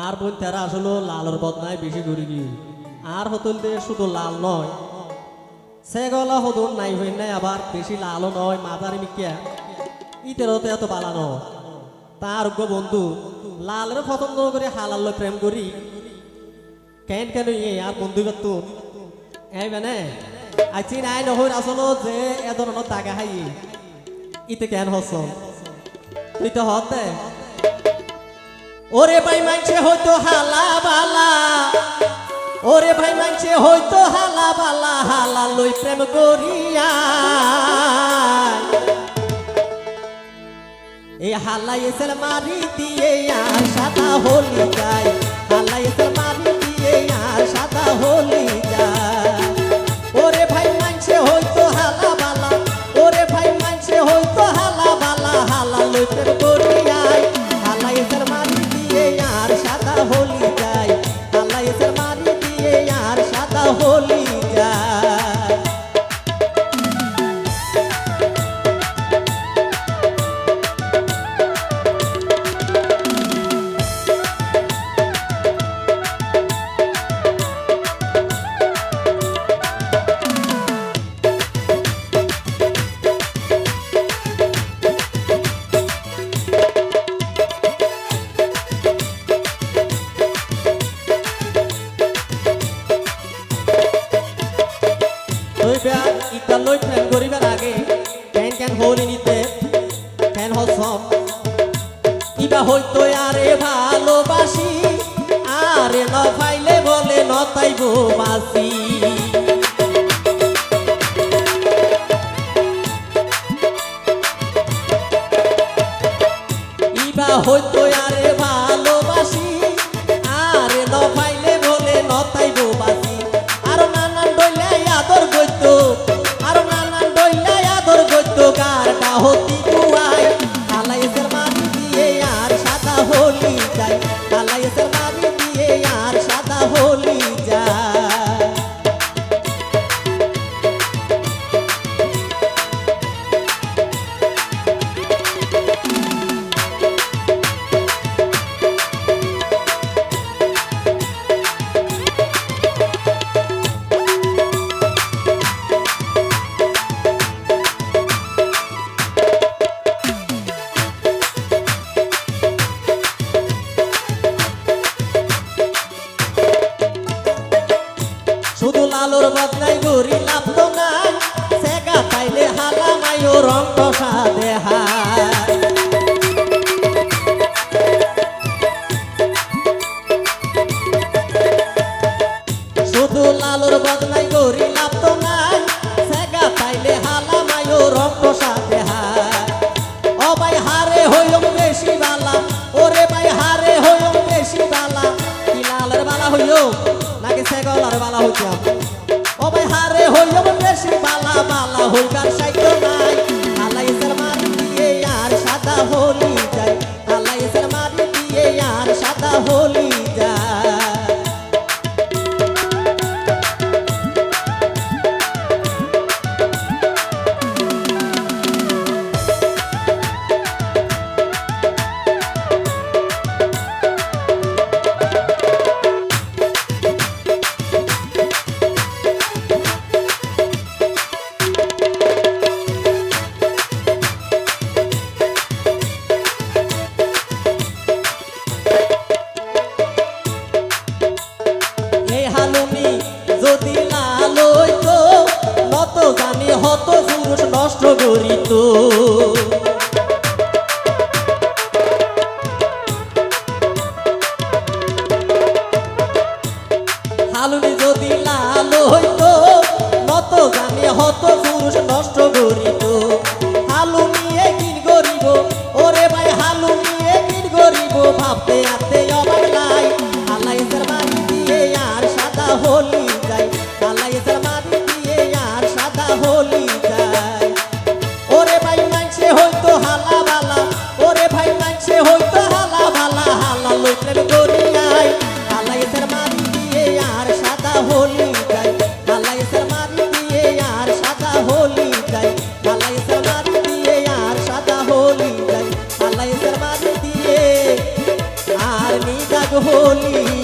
আর বোন তারা আসলে লালের বদনায় বেশি ঘুরি গিয়ে আর হতুল দিয়ে শুধু লাল নয়। সেগলা হদুন নাই হই নাই, আবার বেশি লালও নয়, মাদারি মিকিয়া ইতেরতে এত বালানো তার গো বন্ধু লালের পছন্দ করে হালাল প্রেম করি। কেন কেন ইয়ে আর বন্ধু তুন এই মানে আছি নাই নহর আসলো যে এ ধরনের দাগা হাই। ইতে কেন হস? তুই তো হতে ওরে ভাই মানছে হয়তো হালা বালা। ওরে ভাই মানছে হয়তো হালা বালা, হালা লই প্রেম করিয়া। এই হালাই এসেল মারি দিয়ে সাদা হলি যায় হালাই বেয়া ইটা লই প্রেম করিবার আগে কেন কেন হলি নিতে, কেন হসম ইবা হইতো আরে ভালোবাসি আরে ন পাইলে বলে ন তাইব বাসি ইবা হইতো আলাইসের মারি দিয়ে বালা হইতাম ও ভাই হারে হইব বেশি বালা বালা হইবার সাইতো নাই। হত সুরত নষ্ট করিত। হলি